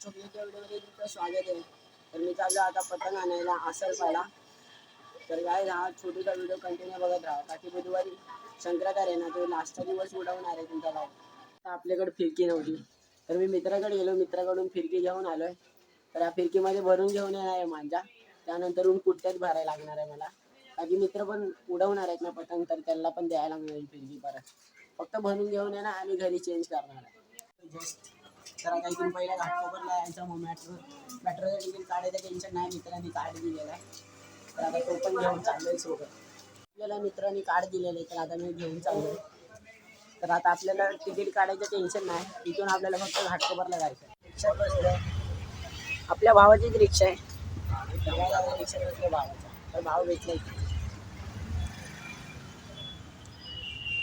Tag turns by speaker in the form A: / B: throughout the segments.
A: छोट्याच्या व्हिडिओमध्ये तुमचं स्वागत आहे. तर मी चाललो आता पतंग आणायला आसरपाला तर काय हा छोटूचा व्हिडिओ कंटिन्यू बघत राहा. बाकी बुधवारी संक्रांत आहे ना तो लास्टचा दिवस उडवणार आहे तुमचा भाऊ आपल्याकडे फिरकी नव्हती. तर मी मित्राकडे गेलो मित्राकडून फिरकी घेऊन आलोय. तर या फिरकीमध्ये भरून घेऊन येणार आहे मांजा त्यानंतरून कुठ्यात भरायला लागणार आहे मला. बाकी मित्र पण उडवणार आहेत ना पतंग तर त्यांना पण द्यायला लागणार फिरकी परत. फक्त भरून घेऊन येणार आणि घरी चेंज करणार आहे. जस्ट तर आता इथून पहिला घाटकोपरला यायचा मग मेट्रो मेट्रोचं तिकीट काढायचं टेन्शन नाही मित्रांनी कार्ड दिलेलं आहे. तर आता तो पण घेऊन चाललोय सोबत. आपल्याला मित्रांनी कार्ड दिलेलं आहे तर आता मी घेऊन चाललोय. तर आता आपल्याला तिकीट काढायचं टेन्शन नाही. तिथून आपल्याला फक्त घाटकोपरला जायचं रिक्षा बसलं आपल्या भावाचीच रिक्षा आहे. तर काय भावाचा तर भाव भेटला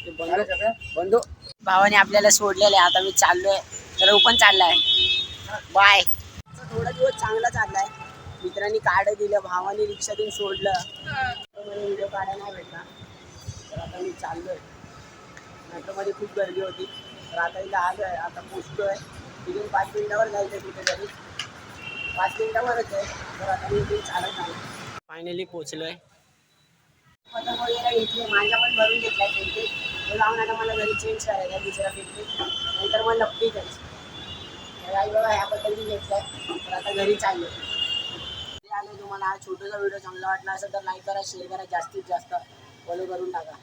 A: बंधू बंधू भावाने आपल्याला सोडलेलं आहे. आता मी चाललोय. तर पण चाललाय. बाय. थोडा दिवस चांगला चाललाय. मित्रांनी कार्ड दिलं भावाने रिक्षातून सोडलं. तर मला व्हिडिओ काढायला नाही भेटला. तर आता मी चाललोय. मेट्रोमध्ये खूप गर्दी होती. तर आता इथं आलोय. आता पोचतोय. तिथून पाच मिनिटावर जायचं कुठेतरी पाच मिनिटावरच आहे. तर आता मी इथून चालत नाही. फायनली पोचलोय. पतंग वगैरे घेतले माझ्या पण भरून घेतलाय जाऊन आता मला घरी चेंज करायला आहे दुसरा पेंटिंग मग नक्की करायचं तर आई बाबा ह्या मी घेतलाय तर आता घरी चाललो ते आले तुम्हाला. हा छोटासा व्हिडिओ चांगला वाटला असेल तर लाईक करा शेअर करा जास्तीत जास्त. फॉलो करून टाका.